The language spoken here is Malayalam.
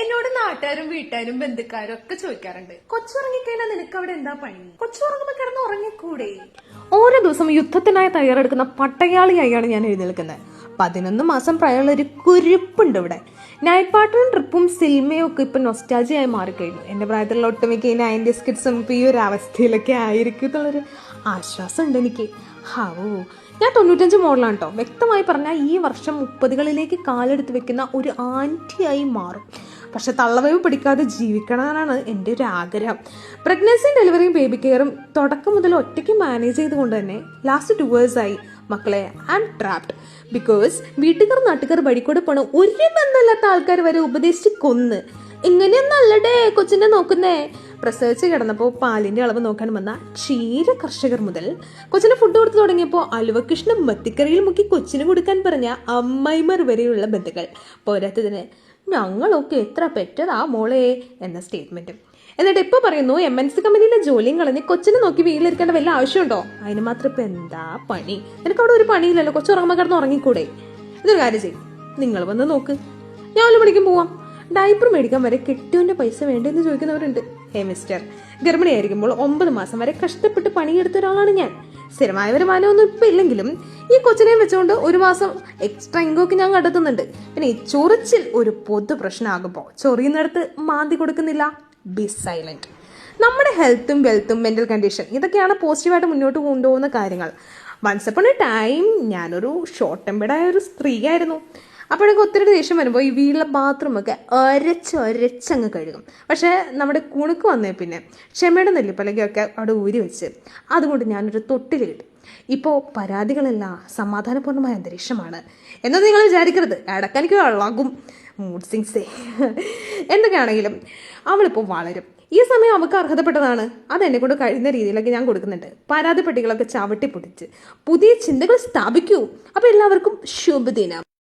എന്നോട് നാട്ടുകാരും വീട്ടുകാരും ബന്ധുക്കാരും ഒക്കെ ചോദിക്കാറുണ്ട്. കൊച്ചുറങ്ങിക്കഴിഞ്ഞാൽ നിനക്ക് അവിടെ എന്താ പണി? കൊച്ചുറങ്ങുമ്പോ കിടന്ന് ഉറങ്ങിക്കൂടെ? ഓരോ ദിവസം യുദ്ധത്തിനായി തയ്യാറെടുക്കുന്ന പട്ടയാളിയായാണ് ഞാൻ എഴുന്നേൽക്കുന്നത്. പതിനൊന്ന് മാസം പ്രായമുള്ള ഒരു കുരുപ്പുണ്ട് ഇവിടെ. നൈറ്റ് പാട്ടും ട്രിപ്പും സിനിമയും ഒക്കെ ഇപ്പൊ നൊസ്റ്റാജിയായി മാറിക്കഴിഞ്ഞു. എന്റെ പ്രായത്തിലുള്ള ഒട്ടുമിക്ക ഈ നയന്റീസ് കിഡ്സും ഇപ്പൊ ഈ ഒരു അവസ്ഥയിലൊക്കെ ആയിരിക്കും എന്നുള്ളൊരു ആശ്വാസം ഉണ്ട് എനിക്ക് ഹാവോ ഞാൻ തൊണ്ണൂറ്റഞ്ച് മോഡലാണ് കേട്ടോ വ്യക്തമായി പറഞ്ഞാൽ ഈ വർഷം മുപ്പതുകളിലേക്ക് കാലെടുത്ത് വെക്കുന്ന ഒരു ആന്റിയായി മാറും. പക്ഷെ തള്ളവയവ് പിടിക്കാതെ ജീവിക്കണമെന്നാണ് എന്റെ ഒരു ആഗ്രഹം. പ്രഗ്നൻസിയും ഡെലിവറിയും ബേബി കെയറും തുടക്കം മുതൽ ഒറ്റയ്ക്ക് മാനേജ് ചെയ്തുകൊണ്ട് തന്നെ ലാസ്റ്റ് ടു ആയി മക്കളെ ഐ ആം ട്രാപ്ഡ് ബിക്കോസ് വീട്ടുകാർ നാട്ടുകാർ വഴിക്കൂടെ പോണ ഒരു ബന്ധമില്ലാത്ത ആൾക്കാർ വരെ ഉപദേശിച്ച് കൊന്ന്. ഇങ്ങനെയൊന്നല്ലടേ കൊച്ചിനെ നോക്കുന്നേ? പ്രസവിച്ച് കിടന്നപ്പോൾ പാലിന്റെ അളവ് നോക്കാൻ വന്ന ക്ഷീര കർഷകർ മുതൽ കൊച്ചിന് ഫുഡ് കൊടുത്തു തുടങ്ങിയപ്പോൾ അലുവകൃഷ്ണ മത്തിക്കറിയിൽ മുക്കി കൊച്ചിന് കൊടുക്കാൻ പറഞ്ഞ അമ്മൈമാർ വരെയുള്ള ബന്ധുക്കൾ. പോരാത്തതിന് ഞങ്ങളൊക്കെ എത്ര പെറ്റതാ മോളെ എന്ന സ്റ്റേറ്റ്മെന്റും എന്നിട്ട് ഇപ്പൊ പറയുന്നു എം എൻ സി കമ്പനിയിലെ ജോലിയും കളഞ്ഞ് കൊച്ചിനെ നോക്കി വീട്ടിലിരിക്കേണ്ട വല്ല ആവശ്യമുണ്ടോ? അതിന് മാത്രം ഇപ്പൊ എന്താ പണി? നിനക്ക് അവിടെ ഒരു പണിയില്ലല്ലോ കൊച്ചു ഉറങ്ങുമ്പോൾ കിടന്ന് ഉറങ്ങിക്കൂടെ? ഇതൊരു കാര്യം ചെയ്യും. നിങ്ങൾ വന്ന് നോക്ക്. ഞാൻ ഒരു മണിക്കും പോവാം. ഡയപ്പർ മേടിക്കാൻ വരെ കെട്ടിയോന്റെ പൈസ വേണ്ടെന്ന് ചോദിക്കുന്നവരുണ്ട്. Hey mister. ഗർഭിണിയായിരിക്കുമ്പോൾ ഒമ്പത് മാസം വരെ കഷ്ടപ്പെട്ട് പണിയെടുത്ത ഒരാളാണ് ഞാൻ. സ്ഥിരമായ വരുമാനമൊന്നും ഇപ്പൊ ഇല്ലെങ്കിലും ഈ കൊച്ചിനെ വെച്ചുകൊണ്ട് ഒരു മാസം എക്സ്ട്രാ ഇൻകോക്ക് ഞാൻ കണ്ടെത്തുന്നുണ്ട്. പിന്നെ ഈ ചൊറിച്ചിൽ ഒരു പൊതു പ്രശ്നമാകുമ്പോൾ ചൊറിയുന്നിടത്ത് മാന്തി കൊടുക്കുന്നില്ല. ബി സൈലന്റ് നമ്മുടെ ഹെൽത്തും വെൽത്തും മെന്റൽ കണ്ടീഷൻ ഇതൊക്കെയാണ് പോസിറ്റീവായിട്ട് മുന്നോട്ട് കൊണ്ടുപോകുന്ന കാര്യങ്ങൾ. വൺസ് അപ്പോൺ എ ടൈം ഞാനൊരു ഷോർട്ട് ടെമ്പേർഡായ ഒരു സ്ത്രീയായിരുന്നു. അപ്പോഴൊക്കെ ഒത്തിരി ദേഷ്യം വരുമ്പോൾ ഈ വീട്ടിലെ ബാത്റൂമൊക്കെ ഒരച്ച് ഒരച്ചങ്ങ് കഴുകും. പക്ഷേ നമ്മുടെ കുണുക്ക് വന്നേ പിന്നെ ക്ഷമയുടെ നെല്ലിപ്പലകൊക്കെ അവിടെ ഊരി വെച്ച് അതുകൊണ്ട് ഞാനൊരു തൊട്ടിൽ കിട്ടും. ഇപ്പോൾ പരാതികളല്ല സമാധാനപൂർണമായ അന്തരീക്ഷമാണ്. എന്നത് നിങ്ങൾ വിചാരിക്കരുത്. ഇടക്കെനിക്ക് വെള്ളാകും മൂഡ് സിങ്സേ എന്തൊക്കെയാണെങ്കിലും അവളിപ്പോൾ വളരും. ഈ സമയം അവൾക്ക് അർഹതപ്പെട്ടതാണ്. അത് എന്നെ കൊണ്ട് കഴിയുന്ന രീതിയിലൊക്കെ ഞാൻ കൊടുക്കുന്നുണ്ട്. പരാതിപ്പെട്ടികളൊക്കെ ചവിട്ടി പുതിയ ചിന്തകൾ സ്ഥാപിക്കൂ. അപ്പോൾ എല്ലാവർക്കും ശുഭദിനം.